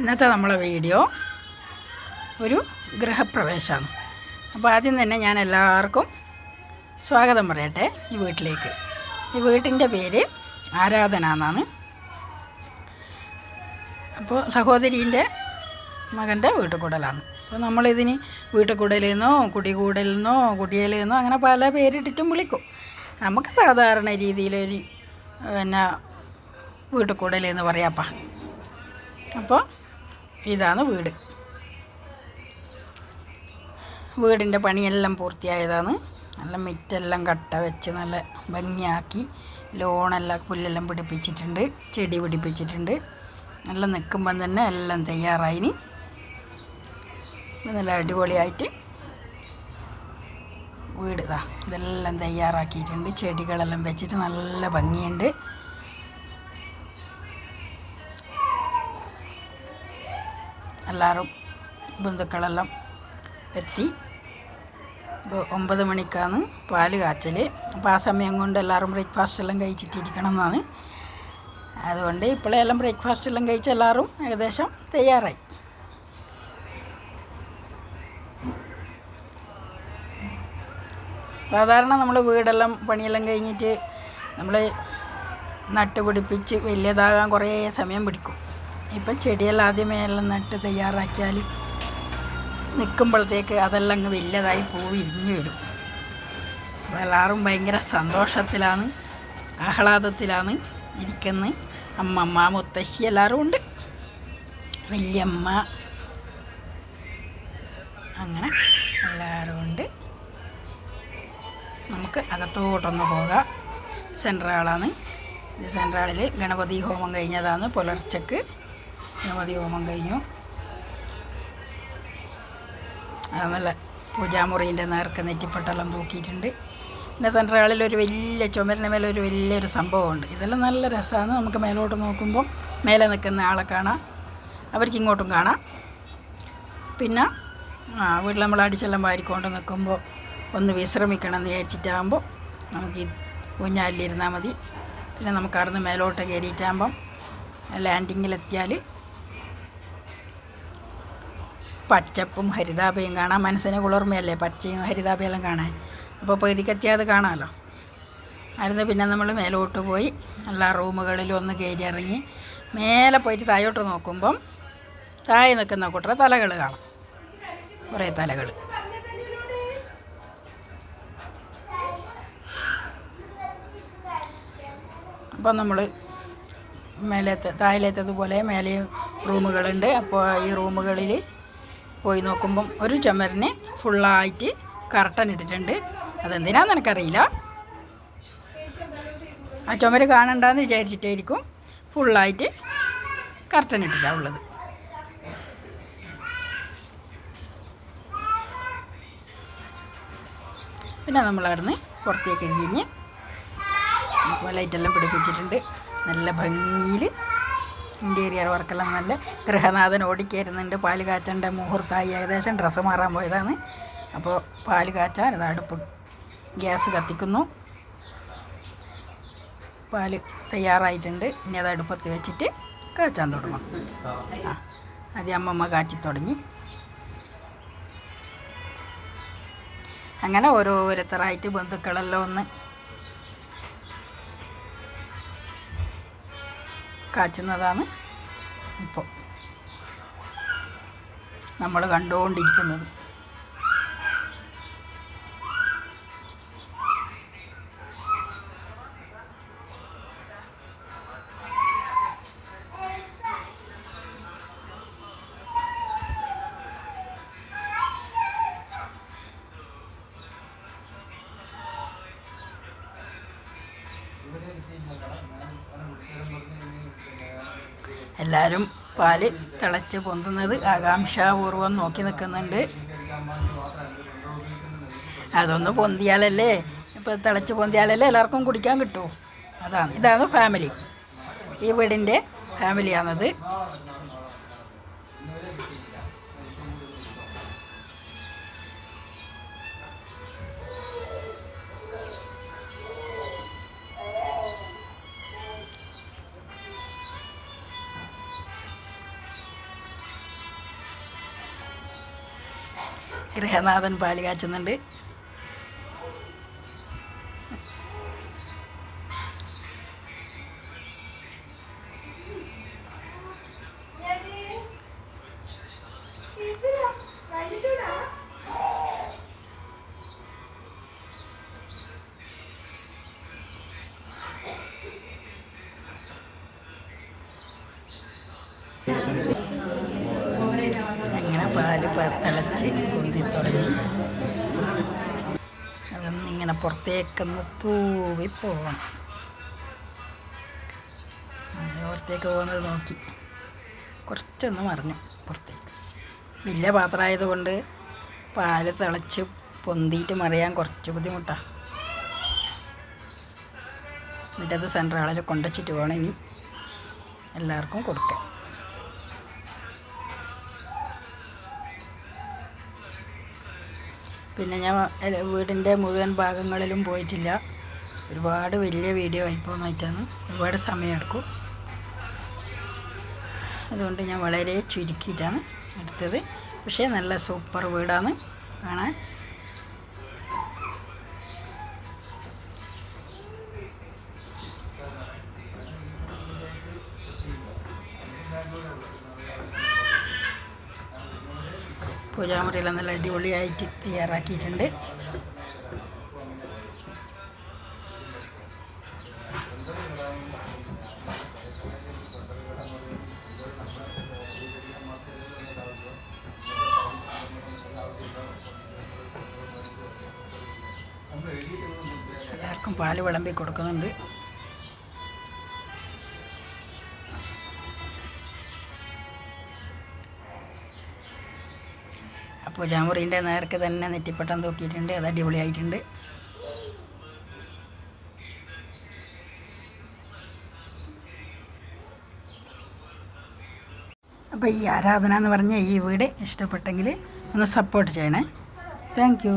ഇന്നത്തെ നമ്മളെ വീഡിയോ ഒരു ഗൃഹപ്രവേശമാണ്. അപ്പോൾ ആദ്യം തന്നെ ഞാൻ എല്ലാവർക്കും സ്വാഗതം പറയട്ടെ ഈ വീട്ടിലേക്ക്. ഈ വീട്ടിന്റെ പേര് ആരാധന എന്നാണ്. അപ്പോൾ സഹോദരീന്റെ മകന്റെ വീട്ടുകൂടലാണ്. അപ്പോൾ നമ്മളിതിന് വീട്ടുകൂടലിൽ നിന്നോ കുടികൂടലിൽ നിന്നോ കുടിയലിൽ നിന്നോ അങ്ങനെ പല പേരിട്ടിട്ടും വിളിക്കും. നമുക്ക് സാധാരണ രീതിയിലൊരു പിന്നെ വീട്ടുകൂടലെന്ന് പറയാപ്പാ അപ്പോൾ ഇതാണ് വീട്. വീടിന്റെ പണിയെല്ലാം പൂർത്തിയായതാണ്. നല്ല മിറ്റെല്ലാം കട്ട വെച്ച് നല്ല ഭംഗിയാക്കി ലോണെല്ലാം പുല്ലെല്ലാം പിടിപ്പിച്ചിട്ടുണ്ട് ചെടി പിടിപ്പിച്ചിട്ടുണ്ട്. നല്ല നിൽക്കുമ്പം തന്നെ എല്ലാം തയ്യാറായിന്. നല്ല അടിപൊളിയായിട്ട് വീട് ഇതാ ഇതെല്ലാം തയ്യാറാക്കിയിട്ടുണ്ട്. ചെടികളെല്ലാം വെച്ചിട്ട് നല്ല ഭംഗിയുണ്ട്. എല്ലാവരും ബന്ധുക്കളെല്ലാം എത്തി. ഇപ്പോൾ ഒമ്പത് മണിക്കാണ് പാൽ കാച്ചൽ അപ്പോൾ ആ സമയം കൊണ്ട് എല്ലാവരും ബ്രേക്ക്ഫാസ്റ്റ് എല്ലാം കഴിച്ചിട്ടിരിക്കണം എന്നാണ് അതുകൊണ്ട് ഇപ്പോഴെല്ലാം ബ്രേക്ക്ഫാസ്റ്റ് എല്ലാം കഴിച്ച് എല്ലാവരും ഏകദേശം തയ്യാറായി. സാധാരണ നമ്മൾ വീടെല്ലാം പണിയെല്ലാം കഴിഞ്ഞിട്ട് നമ്മൾ നട്ടുപിടിപ്പിച്ച് വലിയതാകാൻ കുറേ സമയം പിടിക്കും. ഇപ്പം ചെടിയെല്ലാം ആദ്യമേ എല്ലാം നട്ട് തയ്യാറാക്കിയാൽ നിൽക്കുമ്പോഴത്തേക്ക് അതെല്ലാം അങ്ങ് വലിയതായി പൂ വിരിഞ്ഞു വരും. എല്ലാവരും ഭയങ്കര സന്തോഷത്തിലാണ് ആഹ്ലാദത്തിലാണ് ഇരിക്കുന്നത് അമ്മമ്മ മുത്തശ്ശി എല്ലാവരും ഉണ്ട്. വല്യമ്മ അങ്ങനെ എല്ലാവരും ഉണ്ട്. നമുക്ക് അകത്തോട്ടൊന്ന് പോകാം. സെൻട്രാളാണ് സെൻട്രാളിൽ ഗണപതി ഹോമം കഴിഞ്ഞതാണ് പുലർച്ചക്ക് ഗണപതി ഹോമം കഴിഞ്ഞു. നല്ല പൂജാമുറീന്റെ നേർക്ക് നെറ്റിപ്പട്ടെല്ലാം തൂക്കിയിട്ടുണ്ട്. പിന്നെ സെൻട്രൽ ഹാളിൽ ഒരു വലിയ ചുമരിന് മേലെ ഒരു വലിയൊരു സംഭവമുണ്ട്. ഇതെല്ലാം നല്ല രസമാണ്. നമുക്ക് മേലോട്ട് നോക്കുമ്പം മേലെ നിൽക്കുന്ന ആളെ കാണാം. അവർക്ക് ഇങ്ങോട്ടും കാണാം. പിന്നെ വീട്ടിൽ നമ്മൾ അടിച്ചെല്ലാം വാരിക്കൊണ്ട് നിൽക്കുമ്പോൾ ഒന്ന് വിശ്രമിക്കണം എന്ന് വിചാരിച്ചിട്ടാകുമ്പോൾ നമുക്ക് ഈ ഊഞ്ഞാലിലിരുന്നാൽ മതി. പിന്നെ നമുക്ക് അവിടുന്ന് മേലോട്ട് കയറിയിട്ടാകുമ്പം ലാൻഡിങ്ങിലെത്തിയാൽ പച്ചപ്പും ഹരിതാപയും കാണാൻ മനസ്സിന് കുളിർമയല്ലേ പച്ചയും ഹരിതാപയെല്ലാം കാണാൻ? അപ്പോൾ പകുതിക്കെത്തിയാൽ അത് കാണാമല്ലോ അവിടുന്ന് പിന്നെ നമ്മൾ മേലോട്ട് പോയി എല്ലാ റൂമുകളിലും ഒന്ന് കയറി ഇറങ്ങി മേലെ പോയിട്ട് താഴോട്ട് നോക്കുമ്പം താഴെ നിൽക്കുന്ന കൂട്ടറെ തലകൾ കാണാം. കുറേ തലകൾ അപ്പോൾ നമ്മൾ മേലത്തെ താഴേത്തതുപോലെ മേലെയും റൂമുകളുണ്ട്. അപ്പോൾ ഈ റൂമുകളിൽ പോയി നോക്കുമ്പം ഒരു ചുമരിന് ഫുള്ളായിട്ട് കർട്ടൻ ഇട്ടിട്ടുണ്ട്. അതെന്തിനാന്ന് എനിക്കറിയില്ല. ആ ചുമര് കാണണ്ടെന്ന് വിചാരിച്ചിട്ടായിരിക്കും ഫുള്ളായിട്ട് കർട്ടൻ ഇട്ടിട്ടാണ് ഉള്ളത്. പിന്നെ നമ്മളവിടുന്ന് പുറത്തേക്ക് കഴിഞ്ഞ് ലൈറ്റെല്ലാം പിടിപ്പിച്ചിട്ടുണ്ട്. നല്ല ഭംഗിയിൽ ഇന്റീരിയർ വർക്കെല്ലാം നല്ല ഗൃഹനാഥൻ ഓടിക്കയറുന്നുണ്ട് പാൽ കാച്ചന്റെ മുഹൂർത്തമായി ഏകദേശം ഡ്രസ്സ് മാറാൻ പോയതാണ്. അപ്പോൾ പാൽ കാച്ചാൻ ഇത് അടുപ്പ് ഗ്യാസ് കത്തിക്കുന്നു. പാൽ തയ്യാറായിട്ടുണ്ട്. ഇനി അത് അടുപ്പത്ത് വെച്ചിട്ട് കാച്ചാൻ തുടങ്ങും. ആ ആദ്യം അമ്മമ്മ കാച്ചി തുടങ്ങി. അങ്ങനെ ഓരോരുത്തരായിട്ട് ബന്ധുക്കളെല്ലാം ഒന്ന് കാച്ചുന്നതാണ് ഇപ്പോൾ നമ്മൾ കണ്ടുകൊണ്ടിരിക്കുന്നത്. എല്ലാവരും പാൽ തിളച്ച് പൊന്തുന്നത് ആകാംക്ഷാപൂർവം നോക്കി നിൽക്കുന്നുണ്ട്. അതൊന്ന് പൊന്തിയാലല്ലേ? ഇപ്പം തിളച്ച് പൊന്തിയാലല്ലേ എല്ലാവർക്കും കുടിക്കാൻ കിട്ടൂ? അതാണ് ഇതാണ് ഫാമിലി ഈ വീടിന്റെ ഫാമിലിയാണത് ഗൃഹനാഥൻ പാൽ കാച്ചുന്നുണ്ട് അങ്ങനെ തലച്ച് കുന്തി തുടങ്ങി. അതൊന്നിങ്ങനെ പുറത്തേക്കൊന്ന് തൂവി അങ്ങനെ പുറത്തേക്ക് പോകുന്നത് നോക്കി. കുറച്ചൊന്ന് മറിഞ്ഞു പുറത്തേക്ക്. വലിയ പാത്രമായതുകൊണ്ട് പാൽ തിളച്ച് പൊന്തിയിട്ട് മറിയാൻ കുറച്ച് ബുദ്ധിമുട്ടാണ് എന്നിട്ടത് സെൻട്രാളിൽ കൊണ്ടുവച്ചിട്ട് വേണം ഇനി എല്ലാവർക്കും കൊടുക്കാൻ. പിന്നെ ഞാൻ വീടിന്റെ മുഴുവൻ ഭാഗങ്ങളിലും പോയിട്ടില്ല. ഒരുപാട് വലിയ വീഡിയോ ആയിപ്പോന്നായിട്ടാണ് ഒരുപാട് സമയമെടുക്കും അതുകൊണ്ട് ഞാൻ വളരെ ചുരുക്കിയിട്ടാണ് എടുത്തത്. പക്ഷേ നല്ല സൂപ്പർ വീടാണ്. കാണാൻ പൂജാമുറിയെല്ലാം നല്ല അടിപൊളിയായിട്ട് തയ്യാറാക്കിയിട്ടുണ്ട്. എല്ലാവർക്കും പാൽ വിളമ്പി കൊടുക്കുന്നുണ്ട്. അപ്പോൾ ജാമുറീന്റെ നേർക്ക് തന്നെ നെറ്റിപ്പട്ടം തൂക്കിയിട്ടുണ്ട് അത് അടിപൊളിയായിട്ടുണ്ട്. അപ്പോൾ ഈ ആരാധന എന്ന് പറഞ്ഞ ഈ വീട് ഇഷ്ടപ്പെട്ടെങ്കിൽ ഒന്ന് സപ്പോർട്ട് ചെയ്യണേ. താങ്ക്